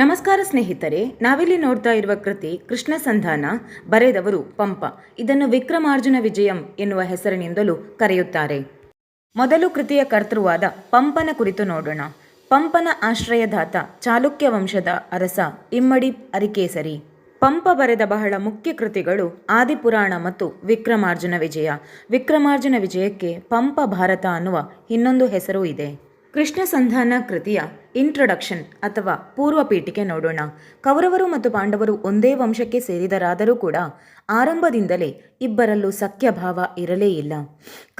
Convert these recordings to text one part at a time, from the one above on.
ನಮಸ್ಕಾರ ಸ್ನೇಹಿತರೆ, ನಾವಿಲ್ಲಿ ನೋಡ್ತಾ ಇರುವ ಕೃತಿ ಕೃಷ್ಣ ಸಂಧಾನ ಬರೆದವರು ಪಂಪ. ಇದನ್ನು ವಿಕ್ರಮಾರ್ಜುನ ವಿಜಯಂ ಎನ್ನುವ ಹೆಸರಿನಿಂದಲೂ ಕರೆಯುತ್ತಾರೆ. ಮೊದಲು ಕೃತಿಯ ಕರ್ತೃವಾದ ಪಂಪನ ಕುರಿತು ನೋಡೋಣ. ಪಂಪನ ಆಶ್ರಯದಾತ ಚಾಲುಕ್ಯ ವಂಶದ ಅರಸ ಇಮ್ಮಡಿ ಅರಿಕೇಸರಿ ಪಂಪ ಬರೆದ ಬಹಳ ಮುಖ್ಯ ಕೃತಿಗಳು ಆದಿಪುರಾಣ ಮತ್ತು ವಿಕ್ರಮಾರ್ಜುನ ವಿಜಯ. ವಿಕ್ರಮಾರ್ಜುನ ವಿಜಯಕ್ಕೆ ಪಂಪ ಭಾರತ ಅನ್ನುವ ಇನ್ನೊಂದು ಹೆಸರೂ ಇದೆ. ಕೃಷ್ಣ ಸಂಧಾನ ಕೃತಿಯ ಇಂಟ್ರೊಡಕ್ಷನ್ ಅಥವಾ ಪೂರ್ವ ಪೀಠಿಕೆ ನೋಡೋಣ. ಕೌರವರು ಮತ್ತು ಪಾಂಡವರು ಒಂದೇ ವಂಶಕ್ಕೆ ಸೇರಿದರಾದರೂ ಕೂಡ ಆರಂಭದಿಂದಲೇ ಇಬ್ಬರಲ್ಲೂ ಸಖ್ಯ ಭಾವ ಇರಲೇ ಇಲ್ಲ.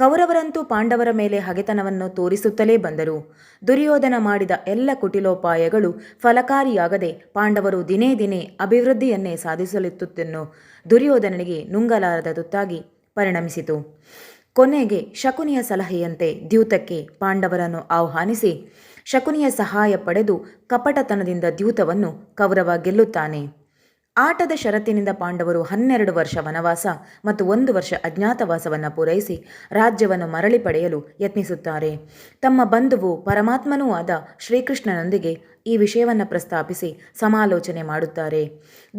ಕೌರವರಂತೂ ಪಾಂಡವರ ಮೇಲೆ ಹಗೆತನವನ್ನು ತೋರಿಸುತ್ತಲೇ ಬಂದರು. ದುರ್ಯೋಧನ ಮಾಡಿದ ಎಲ್ಲ ಕುಟಿಲೋಪಾಯಗಳು ಫಲಕಾರಿಯಾಗದೆ ಪಾಂಡವರು ದಿನೇ ದಿನೇ ಅಭಿವೃದ್ಧಿಯನ್ನೇ ಸಾಧಿಸಲಿತ್ತುತ್ತೆನ್ನು ದುರ್ಯೋಧನನಿಗೆ ನುಂಗಲಾರದ ತುತ್ತಾಗಿ ಪರಿಣಮಿಸಿತು. ಕೊನೆಗೆ ಶಕುನಿಯ ಸಲಹೆಯಂತೆ ದ್ಯೂತಕ್ಕೆ ಪಾಂಡವರನ್ನು ಆಹ್ವಾನಿಸಿ ಶಕುನಿಯ ಸಹಾಯ ಪಡೆದು ಕಪಟತನದಿಂದ ದ್ಯೂತವನ್ನು ಕೌರವ ಗೆಲ್ಲುತ್ತಾನೆ. ಆಟದ ಷರತ್ತಿನಿಂದ ಪಾಂಡವರು ಹನ್ನೆರಡು ವರ್ಷ ವನವಾಸ ಮತ್ತು ಒಂದು ವರ್ಷ ಅಜ್ಞಾತವಾಸವನ್ನು ಪೂರೈಸಿ ರಾಜ್ಯವನ್ನು ಮರಳಿ ಪಡೆಯಲು ಯತ್ನಿಸುತ್ತಾರೆ. ತಮ್ಮ ಬಂಧುವು ಪರಮಾತ್ಮನೂ ಆದ ಶ್ರೀಕೃಷ್ಣನೊಂದಿಗೆ ಈ ವಿಷಯವನ್ನು ಪ್ರಸ್ತಾಪಿಸಿ ಸಮಾಲೋಚನೆ ಮಾಡುತ್ತಾರೆ.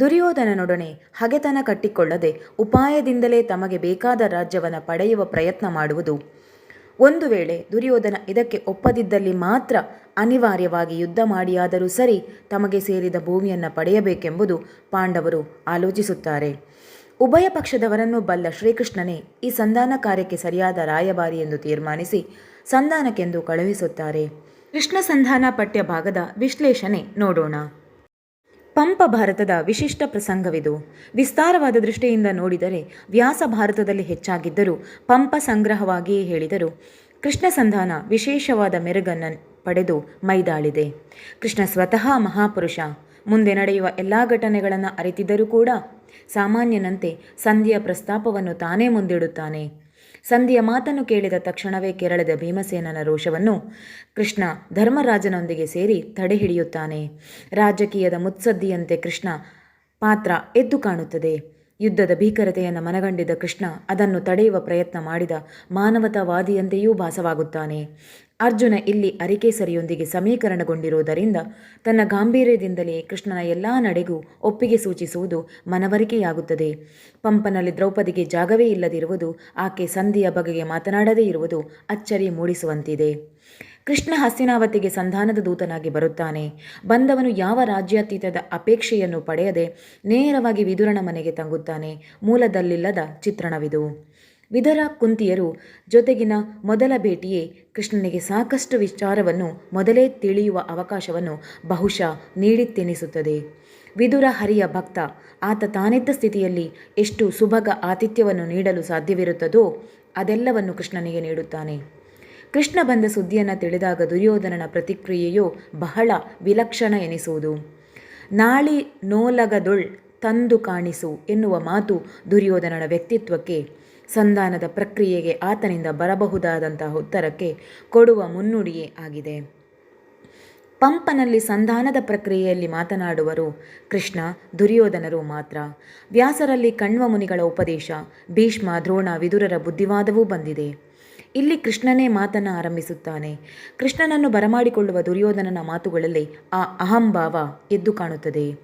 ದುರ್ಯೋಧನನೊಡನೆ ಹಗೆತನ ಕಟ್ಟಿಕೊಳ್ಳದೆ ಉಪಾಯದಿಂದಲೇ ತಮಗೆ ಬೇಕಾದ ರಾಜ್ಯವನ್ನು ಪಡೆಯುವ ಪ್ರಯತ್ನ ಮಾಡುವುದು ಒಂದು ವೇಳೆ ದುರ್ಯೋಧನ ಇದಕ್ಕೆ ಒಪ್ಪದಿದ್ದಲ್ಲಿ ಮಾತ್ರ ಅನಿವಾರ್ಯವಾಗಿ ಯುದ್ಧ ಮಾಡಿಯಾದರೂ ಸರಿ ತಮಗೆ ಸೇರಿದ ಭೂಮಿಯನ್ನು ಪಡೆಯಬೇಕೆಂಬುದು ಪಾಂಡವರು ಆಲೋಚಿಸುತ್ತಾರೆ. ಉಭಯ ಪಕ್ಷದವರನ್ನು ಬಲ್ಲ ಶ್ರೀಕೃಷ್ಣನೇ ಈ ಸಂಧಾನ ಕಾರ್ಯಕ್ಕೆ ಸರಿಯಾದ ರಾಯಭಾರಿ ಎಂದು ತೀರ್ಮಾನಿಸಿ ಸಂಧಾನಕ್ಕೆಂದು ಕಳುಹಿಸುತ್ತಾರೆ. ಕೃಷ್ಣ ಸಂಧಾನ ಪಠ್ಯ ಭಾಗದ ವಿಶ್ಲೇಷಣೆ ನೋಡೋಣ. ಪಂಪ ಭಾರತದ ವಿಶಿಷ್ಟ ಪ್ರಸಂಗವಿದು. ವಿಸ್ತಾರವಾದ ದೃಷ್ಟಿಯಿಂದ ನೋಡಿದರೆ ವ್ಯಾಸ ಭಾರತದಲ್ಲಿ ಹೆಚ್ಚಾಗಿದ್ದರೂ ಪಂಪ ಸಂಗ್ರಹವಾಗಿಯೇ ಹೇಳಿದರು. ಕೃಷ್ಣ ಸಂಧಾನ ವಿಶೇಷವಾದ ಮೆರುಗನ್ನು ಪಡೆದು ಮೈದಾಳಿದೆ. ಕೃಷ್ಣ ಸ್ವತಃ ಮಹಾಪುರುಷ. ಮುಂದೆ ನಡೆಯುವ ಎಲ್ಲ ಘಟನೆಗಳನ್ನು ಅರಿತಿದ್ದರೂ ಕೂಡ ಸಾಮಾನ್ಯನಂತೆ ಸಂಧಿಯ ಪ್ರಸ್ತಾಪವನ್ನು ತಾನೇ ಮುಂದಿಡುತ್ತಾನೆ. ಸಂಧಿಯ ಮಾತನ್ನು ಕೇಳಿದ ತಕ್ಷಣವೇ ಕೆರಳಿದ ಭೀಮಸೇನನ ರೋಷವನ್ನು ಕೃಷ್ಣ ಧರ್ಮರಾಜನೊಂದಿಗೆ ಸೇರಿ ತಡೆಹಿಡಿಯುತ್ತಾನೆ ರಾಜಕೀಯದ ಮುತ್ಸದ್ದಿಯಂತೆ ಕೃಷ್ಣ ಪಾತ್ರ ಎದ್ದು ಕಾಣುತ್ತದೆ. ಯುದ್ಧದ ಭೀಕರತೆಯನ್ನು ಮನಗಂಡಿದ ಕೃಷ್ಣ ಅದನ್ನು ತಡೆಯುವ ಪ್ರಯತ್ನ ಮಾಡಿದ ಮಾನವತಾವಾದಿಯಂತೆಯೂ ಭಾಸವಾಗುತ್ತಾನೆ. ಅರ್ಜುನ ಇಲ್ಲಿ ಅರಿಕೇಸರಿಯೊಂದಿಗೆ ಸಮೀಕರಣಗೊಂಡಿರುವುದರಿಂದ ತನ್ನ ಗಾಂಭೀರ್ಯದಿಂದಲೇ ಕೃಷ್ಣನ ಎಲ್ಲ ನಡೆಗೂ ಒಪ್ಪಿಗೆ ಸೂಚಿಸುವುದು ಮನವರಿಕೆಯಾಗುತ್ತದೆ. ಪಂಪನಲ್ಲಿ ದ್ರೌಪದಿಗೆ ಜಾಗವೇ ಇಲ್ಲದಿರುವುದು, ಆಕೆ ಸಂಧಿಯ ಬಗೆಗೆ ಮಾತನಾಡದೇ ಇರುವುದು ಅಚ್ಚರಿ ಮೂಡಿಸುವಂತಿದೆ. ಕೃಷ್ಣ ಹಸ್ತಿನಾವತಿಗೆ ಸಂಧಾನದ ದೂತನಾಗಿ ಬರುತ್ತಾನೆ. ಬಂದವನು ಯಾವ ರಾಜ್ಯಾತೀತದ ಅಪೇಕ್ಷೆಯನ್ನು ಪಡೆಯದೆ ನೇರವಾಗಿ ವಿದುರನ ಮನೆಗೆ ತಂಗುತ್ತಾನೆ. ಮೂಲದಲ್ಲಿಲ್ಲದ ಚಿತ್ರಣವಿದು. ವಿದರ ಕುಂತಿಯರು ಜೊತೆಗಿನ ಮೊದಲ ಭೇಟಿಯೇ ಕೃಷ್ಣನಿಗೆ ಸಾಕಷ್ಟು ವಿಚಾರವನ್ನು ಮೊದಲೇ ತಿಳಿಯುವ ಅವಕಾಶವನ್ನು ಬಹುಶಃ ನೀಡಿತ್ತೆನಿಸುತ್ತದೆ. ವಿದುರ ಹರಿಯ ಭಕ್ತ, ಆತ ತಾನಿದ್ದ ಸ್ಥಿತಿಯಲ್ಲಿ ಎಷ್ಟು ಸುಭಗ ಆತಿಥ್ಯವನ್ನು ನೀಡಲು ಸಾಧ್ಯವಿರುತ್ತದೋ ಅದೆಲ್ಲವನ್ನು ಕೃಷ್ಣನಿಗೆ ನೀಡುತ್ತಾನೆ. ಕೃಷ್ಣ ಬಂದ ಸುದ್ದಿಯನ್ನು ತಿಳಿದಾಗ ದುರ್ಯೋಧನನ ಪ್ರತಿಕ್ರಿಯೆಯು ಬಹಳ ವಿಲಕ್ಷಣ ಎನಿಸುವುದು. ನಾಳಿ ನೋಲಗದೊಳ್ ತಂದು ಕಾಣಿಸು ಎನ್ನುವ ಮಾತು ದುರ್ಯೋಧನನ ವ್ಯಕ್ತಿತ್ವಕ್ಕೆ, ಸಂಧಾನದ ಪ್ರಕ್ರಿಯೆಗೆ ಆತನಿಂದ ಬರಬಹುದಾದಂತಹ ಉತ್ತರಕ್ಕೆ ಕೊಡುವ ಮುನ್ನುಡಿಯೇ ಆಗಿದೆ. ಪಂಪನಲ್ಲಿ ಸಂಧಾನದ ಪ್ರಕ್ರಿಯೆಯಲ್ಲಿ ಮಾತನಾಡುವರು ಕೃಷ್ಣ, ದುರ್ಯೋಧನರು ಮಾತ್ರ. ವ್ಯಾಸರಲ್ಲಿ ಕಣ್ವ ಮುನಿಗಳ ಉಪದೇಶ, ಭೀಷ್ಮ, ದ್ರೋಣ, ವಿದುರರ ಬುದ್ಧಿವಾದವೂ ಬಂದಿದೆ. ಇಲ್ಲಿ ಕೃಷ್ಣನೇ ಮಾತನ್ನು ಆರಂಭಿಸುತ್ತಾನೆ. ಕೃಷ್ಣನನ್ನು ಬರಮಾಡಿಕೊಳ್ಳುವ ದುರ್ಯೋಧನನ ಮಾತುಗಳಲ್ಲಿ ಆ ಅಹಂಭಾವ ಎದ್ದು ಕಾಣುತ್ತದೆ.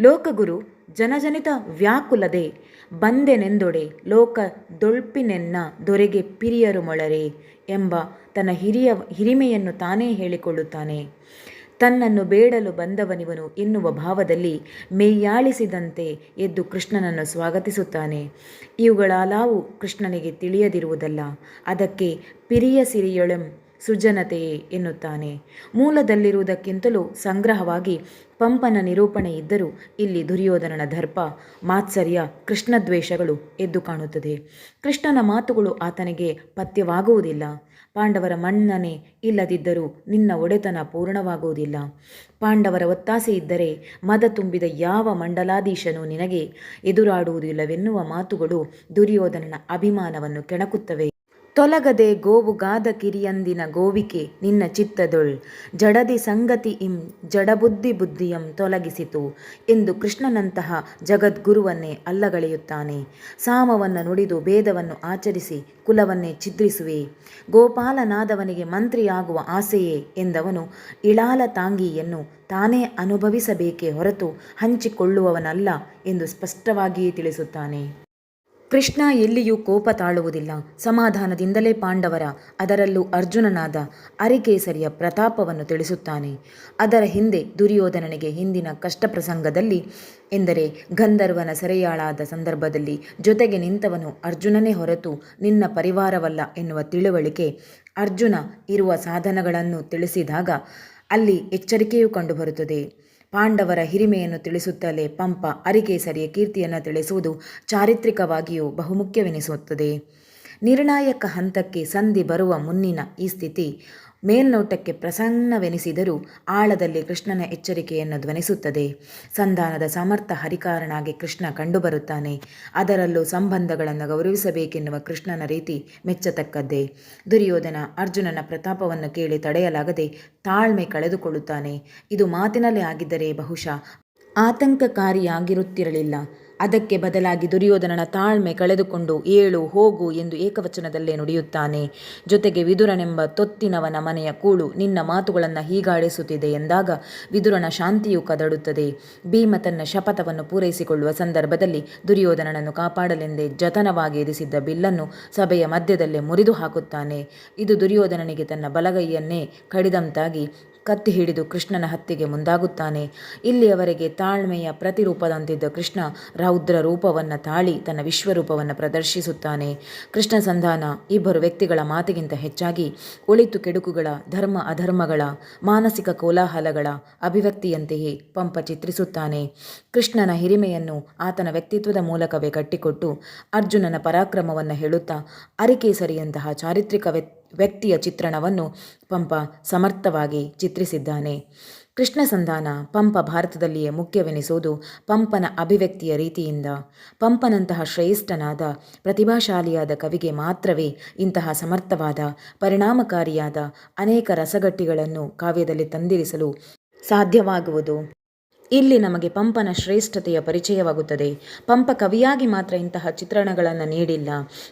ಲೋಕಗುರು, ಜನಜನಿತ ವ್ಯಾಕುಲದೆ ಬಂದೆನೆಂದೊಡೆ ಲೋಕ ದೊಳ್ಪಿನೆನ್ನ ದೊರೆಗೆ ಪಿರಿಯರು ಮೊಳರೆ ಎಂಬ ತನ್ನ ಹಿರಿಯ ಹಿರಿಮೆಯನ್ನು ತಾನೇ ಹೇಳಿಕೊಳ್ಳುತ್ತಾನೆ. ತನ್ನನ್ನು ಬೇಡಲು ಬಂದವನಿವನು ಎನ್ನುವ ಭಾವದಲ್ಲಿ ಮೇಯಾಳಿಸಿದಂತೆ ಎದ್ದು ಕೃಷ್ಣನನ್ನು ಸ್ವಾಗತಿಸುತ್ತಾನೆ. ಇವುಗಳಾಲಾವು ಕೃಷ್ಣನಿಗೆ ತಿಳಿಯದಿರುವುದಲ್ಲ. ಅದಕ್ಕೆ ಪಿರಿಯ ಸಿರಿಯೊಳಂ ಸುಜನತೆಯೇ ಎನ್ನುತ್ತಾನೆ. ಮೂಲದಲ್ಲಿರುವುದಕ್ಕಿಂತಲೂ ಸಂಗ್ರಹವಾಗಿ ಪಂಪನ ನಿರೂಪಣೆ ಇದ್ದರೂ ಇಲ್ಲಿ ದುರ್ಯೋಧನನ ದರ್ಪ, ಮಾತ್ಸರ್ಯ, ಕೃಷ್ಣದ್ವೇಷಗಳು ಎದ್ದು ಕಾಣುತ್ತದೆ. ಕೃಷ್ಣನ ಮಾತುಗಳು ಆತನಿಗೆ ಪಥ್ಯವಾಗುವುದಿಲ್ಲ. ಪಾಂಡವರ ಮನ್ನನೆ ಇಲ್ಲದಿದ್ದರೂ ನಿನ್ನ ಒಡೆತನ ಪೂರ್ಣವಾಗುವುದಿಲ್ಲ. ಪಾಂಡವರ ಒತ್ತಾಸೆ ಇದ್ದರೆ ಮದ ತುಂಬಿದ ಯಾವ ಮಂಡಲಾಧೀಶನು ನಿನಗೆ ಎದುರಾಡುವುದಿಲ್ಲವೆನ್ನುವ ಮಾತುಗಳು ದುರ್ಯೋಧನನ ಅಭಿಮಾನವನ್ನು ಕೆಣಕುತ್ತವೆ. ತೊಲಗದೆ ಗೋವುಗಾದ ಕಿರಿಯಂದಿನ ಗೋವಿಕೆ ನಿನ್ನ ಚಿತ್ತದೊಳ್. ಜಡದಿ ಸಂಗತಿ ಇಂ ಜಡಬುದ್ಧಿ ಬುದ್ಧಿಯಂ ತೊಲಗಿಸಿತು. ಎಂದು ಕೃಷ್ಣನಂತಹ ಜಗದ್ಗುರುವನ್ನೇ ಅಲ್ಲಗಳೆಯುತ್ತಾನೆ. ಸಾಮವನ್ನು ನುಡಿದು ಭೇದವನ್ನು ಆಚರಿಸಿ ಕುಲವನ್ನೇ ಛಿದ್ರಿಸುವೆ. ಗೋಪಾಲನಾದವನಿಗೆ ಮಂತ್ರಿಯಾಗುವ ಆಸೆಯೇ ಎಂದವನು ಇಳಾಲ ತಾಂಗಿಯನ್ನು ತಾನೇ ಅನುಭವಿಸಬೇಕೇ ಹೊರತು ಹಂಚಿಕೊಳ್ಳುವವನಲ್ಲ ಎಂದು ಸ್ಪಷ್ಟವಾಗಿಯೇ ತಿಳಿಸುತ್ತಾನೆ. ಕೃಷ್ಣ ಎಲ್ಲಿಯೂ ಕೋಪ ತಾಳುವುದಿಲ್ಲ. ಸಮಾಧಾನದಿಂದಲೇ ಪಾಂಡವರ, ಅದರಲ್ಲೂ ಅರ್ಜುನನಾದ ಅರಿಕೇಸರಿಯ ಪ್ರತಾಪವನ್ನು ತಿಳಿಸುತ್ತಾನೆ. ಅದರ ಹಿಂದೆ ದುರ್ಯೋಧನನಿಗೆ ಹಿಂದಿನ ಕಷ್ಟ ಪ್ರಸಂಗದಲ್ಲಿ ಎಂದರೆ ಗಂಧರ್ವನ ಸೆರೆಯಾಳಾದ ಸಂದರ್ಭದಲ್ಲಿ ಜೊತೆಗೆ ನಿಂತವನು ಅರ್ಜುನನೇ ಹೊರತು ನಿನ್ನ ಪರಿವಾರವಲ್ಲ ಎನ್ನುವ ತಿಳುವಳಿಕೆ ಅರ್ಜುನ ಇರುವ ಸಾಧನಗಳನ್ನು ತಿಳಿಸಿದಾಗ ಅಲ್ಲಿ ಎಚ್ಚರಿಕೆಯೂ ಕಂಡುಬರುತ್ತದೆ. ಪಾಂಡವರ ಹಿರಿಮೆಯನ್ನು ತಿಳಿಸುತ್ತಲೇ ಪಂಪ ಅರಿಕೇಸರಿಯ ಕೀರ್ತಿಯನ್ನು ತಿಳಿಸುವುದು ಚಾರಿತ್ರಿಕವಾಗಿಯೂ ಬಹುಮುಖ್ಯವೆನಿಸುತ್ತದೆ. ನಿರ್ಣಾಯಕ ಹಂತಕ್ಕೆ ಸಂಧಿ ಬರುವ ಮುನ್ನಿನ ಈ ಸ್ಥಿತಿ ಮೇಲ್ನೋಟಕ್ಕೆ ಪ್ರಸನ್ನವೆನಿಸಿದರೂ ಆಳದಲ್ಲಿ ಕೃಷ್ಣನ ಎಚ್ಚರಿಕೆಯನ್ನು ಧ್ವನಿಸುತ್ತದೆ. ಸಂಧಾನದ ಸಮರ್ಥ ಹರಿಕಾರನಾಗಿ ಕೃಷ್ಣ ಕಂಡುಬರುತ್ತಾನೆ. ಅದರಲ್ಲೂ ಸಂಬಂಧಗಳನ್ನು ಗೌರವಿಸಬೇಕೆನ್ನುವ ಕೃಷ್ಣನ ರೀತಿ ಮೆಚ್ಚತಕ್ಕದ್ದೇ. ದುರ್ಯೋಧನ ಅರ್ಜುನನ ಪ್ರತಾಪವನ್ನು ಕೇಳಿ ತಡೆಯಲಾಗದೆ ತಾಳ್ಮೆ ಕಳೆದುಕೊಳ್ಳುತ್ತಾನೆ. ಇದು ಮಾತಿನಲ್ಲಿ ಆಗಿದ್ದರೆ ಬಹುಶಃ ಆತಂಕಕಾರಿಯಾಗಿರುತ್ತಿರಲಿಲ್ಲ. ಅದಕ್ಕೆ ಬದಲಾಗಿ ದುರ್ಯೋಧನನ ತಾಳ್ಮೆ ಕಳೆದುಕೊಂಡು ಏಳು ಹೋಗು ಎಂದು ಏಕವಚನದಲ್ಲೇ ನುಡಿಯುತ್ತಾನೆ. ಜೊತೆಗೆ ವಿದುರನೆಂಬ ತೊತ್ತಿನವನ ಮನೆಯ ಕೂಳು ನಿನ್ನ ಮಾತುಗಳನ್ನು ಹೀಗಾಡಿಸುತ್ತಿದೆ ಎಂದಾಗ ವಿದುರನ ಶಾಂತಿಯು ಕದಡುತ್ತದೆ. ಭೀಮ ತನ್ನ ಶಪಥವನ್ನು ಪೂರೈಸಿಕೊಳ್ಳುವ ಸಂದರ್ಭದಲ್ಲಿ ದುರ್ಯೋಧನನನ್ನು ಕಾಪಾಡಲೆಂದೇ ಜತನವಾಗಿ ಇರಿಸಿದ್ದ ಬಿಲ್ಲನ್ನು ಸಭೆಯ ಮಧ್ಯದಲ್ಲೇ ಮುರಿದು ಹಾಕುತ್ತಾನೆ ಇದು ದುರ್ಯೋಧನನಿಗೆ ತನ್ನ ಬಲಗೈಯನ್ನೇ ಕಡಿದಂತಾಗಿ ಕತ್ತಿ ಹಿಡಿದು ಕೃಷ್ಣನ ಹತ್ಯೆಗೆ ಮುಂದಾಗುತ್ತಾನೆ. ಇಲ್ಲಿಯವರೆಗೆ ತಾಳ್ಮೆಯ ಪ್ರತಿರೂಪದಂತಿದ್ದ ಕೃಷ್ಣ ರೌದ್ರ ರೂಪವನ್ನು ತಾಳಿ ತನ್ನ ವಿಶ್ವರೂಪವನ್ನು ಪ್ರದರ್ಶಿಸುತ್ತಾನೆ. ಕೃಷ್ಣ ಸಂಧಾನ ಇಬ್ಬರು ವ್ಯಕ್ತಿಗಳ ಮಾತಿಗಿಂತ ಹೆಚ್ಚಾಗಿ ಒಳಿತು ಕೆಡುಕುಗಳ ಧರ್ಮ ಅಧರ್ಮಗಳ ಮಾನಸಿಕ ಕೋಲಾಹಲಗಳ ಅಭಿವ್ಯಕ್ತಿಯಂತೆಯೇ ಪಂಪ ಚಿತ್ರಿಸುತ್ತಾನೆ. ಕೃಷ್ಣನ ಹಿರಿಮೆಯನ್ನು ಆತನ ವ್ಯಕ್ತಿತ್ವದ ಮೂಲಕವೇ ಕಟ್ಟಿಕೊಟ್ಟು ಅರ್ಜುನನ ಪರಾಕ್ರಮವನ್ನು ಹೇಳುತ್ತಾ ಅರಿಕೇಸರಿಯಂತಹ ಚಾರಿತ್ರಿಕ ವ್ಯಕ್ತಿಯ ಚಿತ್ರಣವನ್ನು ಪಂಪ ಸಮರ್ಥವಾಗಿ ಚಿತ್ರಿಸಿದ್ದಾನೆ. ಕೃಷ್ಣ ಸಂಧಾನ ಪಂಪ ಭಾರತದಲ್ಲಿಯೇ ಮುಖ್ಯವೆನಿಸುವುದು ಪಂಪನ ಅಭಿವ್ಯಕ್ತಿಯ ರೀತಿಯಿಂದ. ಪಂಪನಂತಹ ಶ್ರೇಷ್ಠನಾದ, ಪ್ರತಿಭಾಶಾಲಿಯಾದ ಕವಿಗೆ ಮಾತ್ರವೇ ಇಂತಹ ಸಮರ್ಥವಾದ, ಪರಿಣಾಮಕಾರಿಯಾದ ಅನೇಕ ರಸಗಟ್ಟಿಗಳನ್ನು ಕಾವ್ಯದಲ್ಲಿ ತಂದಿರಿಸಲು ಸಾಧ್ಯವಾಗುವುದು. ಇಲ್ಲಿ ನಮಗೆ ಪಂಪನ ಶ್ರೇಷ್ಠತೆಯ ಪರಿಚಯವಾಗುತ್ತದೆ. ಪಂಪ ಕವಿಯಾಗಿ ಮಾತ್ರ ಇಂತಹ ಚಿತ್ರಣಗಳನ್ನು ನೀಡಿಲ್ಲ.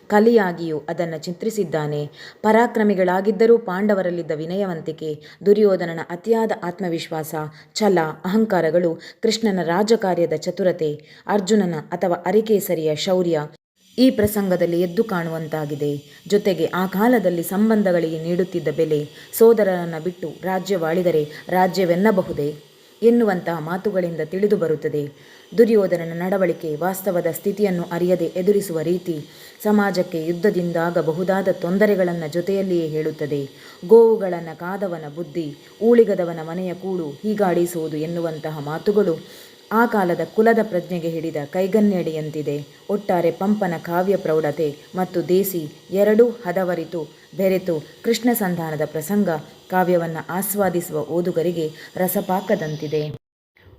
ಕಲಿಯಾಗಿಯೂ ಅದನ್ನು ಚಿತ್ರಿಸಿದ್ದಾನೆ. ಪರಾಕ್ರಮಿಗಳಾಗಿದ್ದರೂ ಪಾಂಡವರಲ್ಲಿದ್ದ ವಿನಯವಂತಿಕೆ, ದುರ್ಯೋಧನನ ಅತಿಯಾದ ಆತ್ಮವಿಶ್ವಾಸ, ಛಲ, ಅಹಂಕಾರಗಳು, ಕೃಷ್ಣನ ರಾಜಕಾರ್ಯದ ಚತುರತೆ, ಅರ್ಜುನನ ಅಥವಾ ಅರಿಕೇಸರಿಯ ಶೌರ್ಯ ಈ ಪ್ರಸಂಗದಲ್ಲಿ ಎದ್ದು ಕಾಣುವಂತಾಗಿದೆ. ಜೊತೆಗೆ ಆ ಕಾಲದಲ್ಲಿ ಸಂಬಂಧಗಳಿಗೆ ನೀಡುತ್ತಿದ್ದ ಬೆಲೆ ಸೋದರರನ್ನು ಬಿಟ್ಟು ರಾಜ್ಯವಾಳಿದರೆ ರಾಜ್ಯವೆನ್ನಬಹುದೇ? ಎನ್ನುವಂತಹ ಮಾತುಗಳಿಂದ ತಿಳಿದು ಬರುತ್ತದೆ. ದುರ್ಯೋಧನನ ನಡವಳಿಕೆ ವಾಸ್ತವದ ಸ್ಥಿತಿಯನ್ನು ಅರಿಯದೆ ಎದುರಿಸುವ ರೀತಿ ಸಮಾಜಕ್ಕೆ ಯುದ್ಧದಿಂದಾಗಬಹುದಾದ ತೊಂದರೆಗಳನ್ನು ಜೊತೆಯಲ್ಲಿಯೇ ಹೇಳುತ್ತದೆ. ಗೋವುಗಳನ್ನು ಕಾದವನ ಬುದ್ಧಿ, ಊಳಿಗದವನ ಮನೆಯ ಕೂಡು ಹೀಗಾಡಿಸುವುದು ಎನ್ನುವಂತಹ ಮಾತುಗಳು ಆ ಕಾಲದ ಕುಲದ ಪ್ರಜ್ಞೆಗೆ ಹಿಡಿದ ಕೈಗನ್ನಡಿಯಂತಿದೆ ಒಟ್ಟಾರೆ ಪಂಪನ ಕಾವ್ಯ ಪ್ರೌಢತೆ ಮತ್ತು ದೇಸಿ ಎರಡೂ ಹದವರಿತು, ಬೆರೆತು ಕೃಷ್ಣ ಸಂಧಾನದ ಪ್ರಸಂಗ ಕಾವ್ಯವನ್ನು ಆಸ್ವಾದಿಸುವ ಓದುಗರಿಗೆ ರಸಪಾಕದಂತಿದೆ.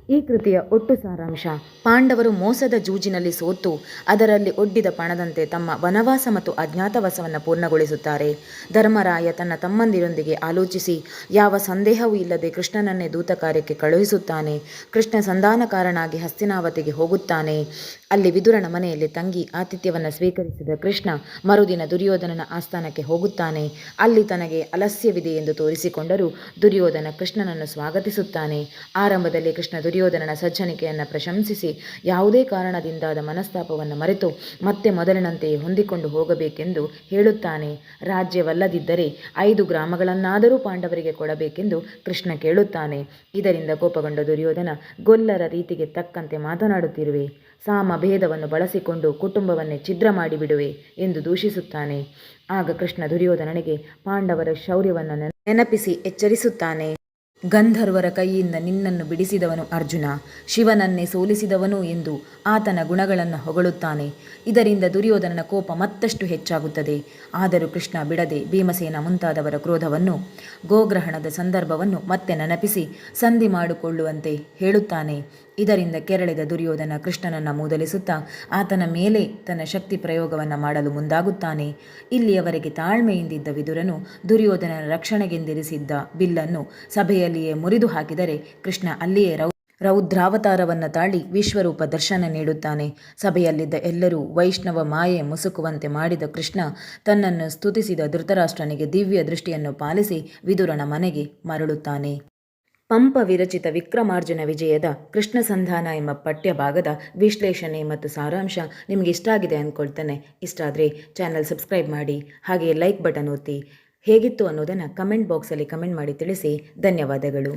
ಈ ಕೃತಿಯ ಒಟ್ಟು ಸಾರಾಂಶ, ಪಾಂಡವರು ಮೋಸದ ಜೂಜಿನಲ್ಲಿ ಸೋತು, ಅದರಲ್ಲಿ ಒಡ್ಡಿದ ಪಣದಂತೆ ತಮ್ಮ ವನವಾಸ ಮತ್ತು ಅಜ್ಞಾತವಾಸವನ್ನು ಪೂರ್ಣಗೊಳಿಸುತ್ತಾರೆ. ಧರ್ಮರಾಯ ತನ್ನ ತಮ್ಮಂದಿರೊಂದಿಗೆ ಆಲೋಚಿಸಿ, ಯಾವ ಸಂದೇಹವೂ ಇಲ್ಲದೆ ಕೃಷ್ಣನನ್ನೇ ದೂತ ಕಾರ್ಯಕ್ಕೆ ಕಳುಹಿಸುತ್ತಾನೆ. ಕೃಷ್ಣ ಸಂಧಾನಕಾರನಾಗಿ ಹಸ್ತಿನಾವತಿಗೆ ಹೋಗುತ್ತಾನೆ. ಅಲ್ಲಿ ವಿದುರನ ಮನೆಯಲ್ಲಿ ತಂಗಿ ಆತಿಥ್ಯವನ್ನು ಸ್ವೀಕರಿಸಿದ ಕೃಷ್ಣ ಮರುದಿನ ದುರ್ಯೋಧನನ ಆಸ್ಥಾನಕ್ಕೆ ಹೋಗುತ್ತಾನೆ. ಅಲ್ಲಿ ತನಗೆ ಅಲಸ್ಯವಿದೆ ಎಂದು ತೋರಿಸಿಕೊಂಡರೂ ದುರ್ಯೋಧನ ಕೃಷ್ಣನನ್ನು ಸ್ವಾಗತಿಸುತ್ತಾನೆ. ಆರಂಭದಲ್ಲಿ ಕೃಷ್ಣ ದುರ್ಯೋಧನನ ಸಜ್ಜನಿಕೆಯನ್ನು ಪ್ರಶಂಸಿಸಿ ಯಾವುದೇ ಕಾರಣದಿಂದಾದ ಮನಸ್ತಾಪವನ್ನು ಮರೆತು ಮತ್ತೆ ಮೊದಲಿನಂತೆಯೇ ಹೊಂದಿಕೊಂಡು ಹೋಗಬೇಕೆಂದು ಹೇಳುತ್ತಾನೆ. ರಾಜ್ಯವಲ್ಲದಿದ್ದರೆ ಐದು ಗ್ರಾಮಗಳನ್ನಾದರೂ ಪಾಂಡವರಿಗೆ ಕೊಡಬೇಕೆಂದು ಕೃಷ್ಣ ಕೇಳುತ್ತಾನೆ. ಇದರಿಂದ ಕೋಪಗೊಂಡ ದುರ್ಯೋಧನ ಗೊಲ್ಲರ ರೀತಿಗೆ ತಕ್ಕಂತೆ ಮಾತನಾಡುತ್ತಿರುವೆ. ಸಾಮ ಭೇದವನ್ನು ಬಳಸಿಕೊಂಡು ಕುಟುಂಬವನ್ನೇ ಛಿದ್ರ ಮಾಡಿಬಿಡುವೆ ಎಂದು ದೂಷಿಸುತ್ತಾನೆ. ಆಗ ಕೃಷ್ಣ ದುರ್ಯೋಧನನಿಗೆ ಪಾಂಡವರ ಶೌರ್ಯವನ್ನು ನೆನಪಿಸಿ ಎಚ್ಚರಿಸುತ್ತಾನೆ. ಗಂಧರ್ವರ ಕೈಯಿಂದ ನಿನ್ನನ್ನು ಬಿಡಿಸಿದವನು ಅರ್ಜುನ. ಶಿವನನ್ನೇ ಸೋಲಿಸಿದವನು ಎಂದು ಆತನ ಗುಣಗಳನ್ನು ಹೊಗಳುತ್ತಾನೆ. ಇದರಿಂದ ದುರ್ಯೋಧನನ ಕೋಪ ಮತ್ತಷ್ಟು ಹೆಚ್ಚಾಗುತ್ತದೆ. ಆದರೂ ಕೃಷ್ಣ ಬಿಡದೆ ಭೀಮಸೇನ ಮುಂತಾದವರ ಕ್ರೋಧವನ್ನು, ಗೋಗ್ರಹಣದ ಸಂದರ್ಭವನ್ನು ಮತ್ತೆ ನೆನಪಿಸಿ, ಸಂಧಿ ಮಾಡಿಕೊಳ್ಳುವಂತೆ ಹೇಳುತ್ತಾನೆ. ಇದರಿಂದ ಕೆರಳಿದ ದುರ್ಯೋಧನ ಕೃಷ್ಣನನ್ನು ಮೂದಲಿಸುತ್ತಾ ಆತನ ಮೇಲೆ ತನ್ನ ಶಕ್ತಿ ಪ್ರಯೋಗವನ್ನು ಮಾಡಲು ಮುಂದಾಗುತ್ತಾನೆ. ಇಲ್ಲಿಯವರೆಗೆ ತಾಳ್ಮೆಯಿಂದಿದ್ದ ವಿದುರನು ದುರ್ಯೋಧನನ ರಕ್ಷಣೆಗೆಂದಿರಿಸಿದ್ದ ಬಿಲ್ಲನ್ನು ಸಭೆಯಲ್ಲಿಯೇ ಮುರಿದು ಹಾಕಿದರೆ ಕೃಷ್ಣ ಅಲ್ಲಿಯೇ ರೌ, ರೌದ್ರಾವತಾರವನ್ನು ತಾಳಿ ವಿಶ್ವರೂಪ ದರ್ಶನ ನೀಡುತ್ತಾನೆ. ಸಭೆಯಲ್ಲಿದ್ದ ಎಲ್ಲರೂ ವೈಷ್ಣವ ಮಾಯೆ ಮುಸುಕುವಂತೆ ಮಾಡಿದ ಕೃಷ್ಣ ತನ್ನನ್ನು ಸ್ತುತಿಸಿದ ಧೃತರಾಷ್ಟ್ರನಿಗೆ ದಿವ್ಯ ದೃಷ್ಟಿಯನ್ನು ಪಾಲಿಸಿ ವಿದುರನ ಮನೆಗೆ ಮರಳುತ್ತಾನೆ. ಪಂಪ ವಿರಚಿತ ವಿಕ್ರಮಾರ್ಜುನ ವಿಜಯದ ಕೃಷ್ಣ ಸಂಧಾನ ಎಂಬ ಪಠ್ಯ ಭಾಗದ ವಿಶ್ಲೇಷಣೆ ಮತ್ತು ಸಾರಾಂಶ ನಿಮಗೆ ಇಷ್ಟ ಆಗಿದೆ ಅಂದ್ಕೊಳ್ತೇನೆ ಇಷ್ಟ ಆದರೆ ಚಾನಲ್ ಸಬ್ಸ್ಕ್ರೈಬ್ ಮಾಡಿ ಹಾಗೆ ಲೈಕ್ ಬಟನ್ ಒತ್ತಿ. ಹೇಗಿತ್ತು ಅನ್ನೋದನ್ನು ಕಮೆಂಟ್ ಬಾಕ್ಸಲ್ಲಿ ಕಮೆಂಟ್ ಮಾಡಿ ತಿಳಿಸಿ. ಧನ್ಯವಾದಗಳು.